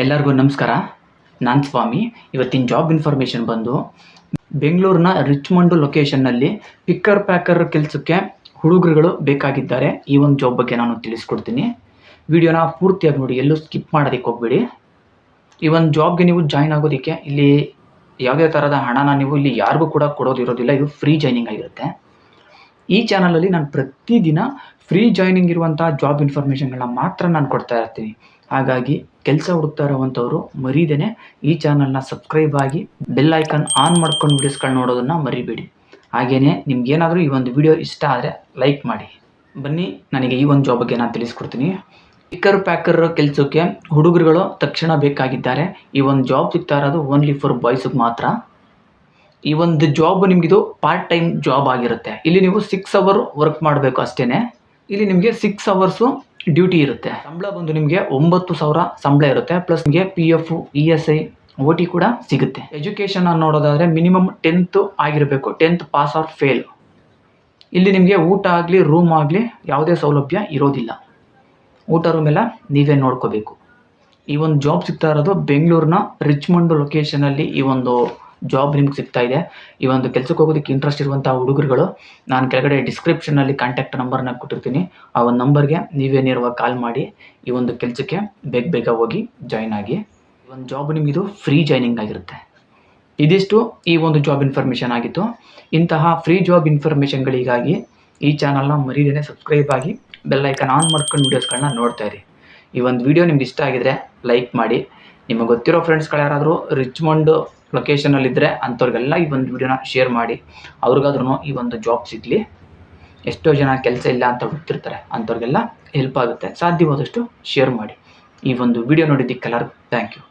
ಎಲ್ಲರಿಗೂ ನಮಸ್ಕಾರ. ನಾನು ಸ್ವಾಮಿ. ಇವತ್ತಿನ ಜಾಬ್ ಇನ್ಫಾರ್ಮೇಷನ್ ಬಂದು ಬೆಂಗಳೂರಿನ ರಿಚ್ಮಂಡು ಲೊಕೇಶನ್ನಲ್ಲಿ ಪಿಕ್ಕರ್ ಪ್ಯಾಕರ್ ಕೆಲಸಕ್ಕೆ ಹುಡುಗರುಗಳು ಬೇಕಾಗಿದ್ದಾರೆ. ಈ ಒಂದು ಜಾಬ್ ಬಗ್ಗೆ ನಾನು ತಿಳಿಸ್ಕೊಡ್ತೀನಿ. ವಿಡಿಯೋನ ಪೂರ್ತಿಯಾಗಿ ನೋಡಿ, ಎಲ್ಲೂ ಸ್ಕಿಪ್ ಮಾಡೋದಕ್ಕೆ ಹೋಗ್ಬೇಡಿ. ಈ ಒಂದು ಜಾಬ್ಗೆ ನೀವು ಜಾಯ್ನ್ ಆಗೋದಕ್ಕೆ ಇಲ್ಲಿ ಯಾವುದೇ ಥರದ ಹಣನ ನೀವು ಇಲ್ಲಿ ಯಾರಿಗೂ ಕೂಡ ಕೊಡೋದಿರೋದಿಲ್ಲ. ಇದು ಫ್ರೀ ಜಾಯ್ನಿಂಗ್ ಆಗಿರುತ್ತೆ. ಈ ಚಾನಲಲ್ಲಿ ನಾನು ಪ್ರತಿದಿನ ಫ್ರೀ ಜಾಯ್ನಿಂಗ್ ಇರುವಂಥ ಜಾಬ್ ಇನ್ಫಾರ್ಮೇಷನ್ಗಳನ್ನ ಮಾತ್ರ ನಾನು ಕೊಡ್ತಾ ಇರ್ತೀನಿ. ಹಾಗಾಗಿ ಕೆಲಸ ಹುಡುಕ್ತಾ ಇರುವಂಥವ್ರು ಮರೀದೇನೆ ಈ ಚಾನಲ್ನ ಸಬ್ಸ್ಕ್ರೈಬ್ ಆಗಿ ಬೆಲ್ ಐಕನ್ ಆನ್ ಮಾಡ್ಕೊಂಡು ವಿಡಿಯೋಸ್ಗಳು ನೋಡೋದನ್ನು ಮರಿಬೇಡಿ. ಹಾಗೆಯೇ ನಿಮ್ಗೇನಾದರೂ ಈ ಒಂದು ವಿಡಿಯೋ ಇಷ್ಟ ಆದರೆ ಲೈಕ್ ಮಾಡಿ. ಬನ್ನಿ, ನನಗೆ ಈ ಒಂದು ಜಾಬ್ ಬಗ್ಗೆ ನಾನು ತಿಳಿಸ್ಕೊಡ್ತೀನಿ. ಪಿಕ್ಕರ್ ಪ್ಯಾಕರ್ ಕೆಲಸಕ್ಕೆ ಹುಡುಗರುಗಳು ತಕ್ಷಣ ಬೇಕಾಗಿದ್ದಾರೆ. ಈ ಒಂದು ಜಾಬ್ ಸಿಗ್ತಾ ಇರೋದು ಓನ್ಲಿ ಫಾರ್ ಬಾಯ್ಸಿಗೆ ಮಾತ್ರ. ಈ ಒಂದು ಜಾಬ್ ನಿಮಗಿದು ಪಾರ್ಟ್ ಟೈಮ್ ಜಾಬ್ ಆಗಿರುತ್ತೆ. ಇಲ್ಲಿ ನೀವು ಸಿಕ್ಸ್ ಅವರ್ ವರ್ಕ್ ಮಾಡಬೇಕು ಅಷ್ಟೇ ಇಲ್ಲಿ ನಿಮಗೆ ಸಿಕ್ಸ್ ಅವರ್ಸು ಡ್ಯೂಟಿ ಇರುತ್ತೆ. ಸಂಬಳ ಬಂದು ನಿಮಗೆ ಒಂಬತ್ತು ಸಾವಿರ ಸಂಬಳ ಇರುತ್ತೆ. ಪ್ಲಸ್ ನಿಮಗೆ P F E S I O T ಕೂಡ ಸಿಗುತ್ತೆ. ಎಜುಕೇಷನ್ ನೋಡೋದಾದರೆ ಮಿನಿಮಮ್ ಟೆಂತ್ ಆಗಿರಬೇಕು. ಟೆಂತ್ ಪಾಸ್ ಆರ್ ಫೇಲ್ ಇಲ್ಲಿ ನಿಮಗೆ ಊಟ ಆಗಲಿ ರೂಮ್ ಆಗಲಿ ಯಾವುದೇ ಸೌಲಭ್ಯ ಇರೋದಿಲ್ಲ. ಊಟ ರೂಮ್ ಎಲ್ಲ ನೀವೇ ನೋಡ್ಕೋಬೇಕು. ಈ ಒಂದು ಜಾಬ್ ಸಿಗ್ತಾ ಇರೋದು ಬೆಂಗಳೂರಿನ ರಿಚ್ಮಂಡ್ ಲೊಕೇಶನಲ್ಲಿ ಈ ಒಂದು ಜಾಬ್ ನಿಮ್ಗೆ ಸಿಗ್ತಾ ಇದೆ. ಈ ಒಂದು ಕೆಲಸಕ್ಕೆ ಹೋಗೋದಕ್ಕೆ ಇಂಟ್ರೆಸ್ಟ್ ಇರುವಂಥ ಹುಡುಗರುಗಳು, ನಾನು ಕೆಳಗಡೆ ಡಿಸ್ಕ್ರಿಪ್ಷನಲ್ಲಿ ಕಾಂಟ್ಯಾಕ್ಟ್ ನಂಬರ್ನ ಕೊಟ್ಟಿರ್ತೀನಿ. ಆ ಒಂದು ನಂಬರ್ಗೆ ನೀವೇ ನೇರವಾಗಿ ಕಾಲ್ ಮಾಡಿ ಈ ಒಂದು ಕೆಲಸಕ್ಕೆ ಬೇಗ ಬೇಗ ಹೋಗಿ ಜಾಯ್ನ್ ಆಗಿ. ಈ ಒಂದು ಜಾಬ್ ನಿಮಗಿದು ಫ್ರೀ ಜಾಯ್ನಿಂಗ್ ಆಗಿರುತ್ತೆ. ಇದಿಷ್ಟು ಈ ಒಂದು ಜಾಬ್ ಇನ್ಫಾರ್ಮೇಷನ್ ಆಗಿತ್ತು. ಇಂತಹ ಫ್ರೀ ಜಾಬ್ ಇನ್ಫಾರ್ಮೇಷನ್ಗಳಿಗಾಗಿ ಈ ಚಾನಲ್ನ ಮರೀದೇನೆ ಸಬ್ಸ್ಕ್ರೈಬ್ ಆಗಿ ಬೆಲ್ ಐಕನ್ ಆನ್ ಮಾಡ್ಕೊಂಡು ವೀಡಿಯೋಸ್ಗಳನ್ನ ನೋಡ್ತಾ ಇರಿ. ಈ ಒಂದು ವಿಡಿಯೋ ನಿಮ್ಗೆ ಇಷ್ಟ ಆಗಿದ್ರೆ ಲೈಕ್ ಮಾಡಿ. ನಿಮಗೆ ಗೊತ್ತಿರೋ ಫ್ರೆಂಡ್ಸ್ಗಳು ಯಾರಾದರೂ ರಿಚ್ಮಂಡ್ ಲೊಕೇಶನಲ್ಲಿದ್ದರೆ ಅಂಥವ್ರಿಗೆಲ್ಲ ಈ ಒಂದು ವಿಡಿಯೋನ ಶೇರ್ ಮಾಡಿ. ಅವ್ರಿಗಾದ್ರೂ ಈ ಒಂದು ಜಾಬ್ ಸಿಗಲಿ. ಎಷ್ಟೋ ಜನ ಕೆಲಸ ಇಲ್ಲ ಅಂತ ಗೊತ್ತಿರ್ತಾರೆ ಅಂಥವ್ರಿಗೆಲ್ಲ ಹೆಲ್ಪ್ ಆಗುತ್ತೆ. ಸಾಧ್ಯವಾದಷ್ಟು ಶೇರ್ ಮಾಡಿ. ಈ ಒಂದು ವಿಡಿಯೋ ನೋಡಿದ್ದಕ್ಕೆಲ್ಲರಿಗೂ ಥ್ಯಾಂಕ್ ಯು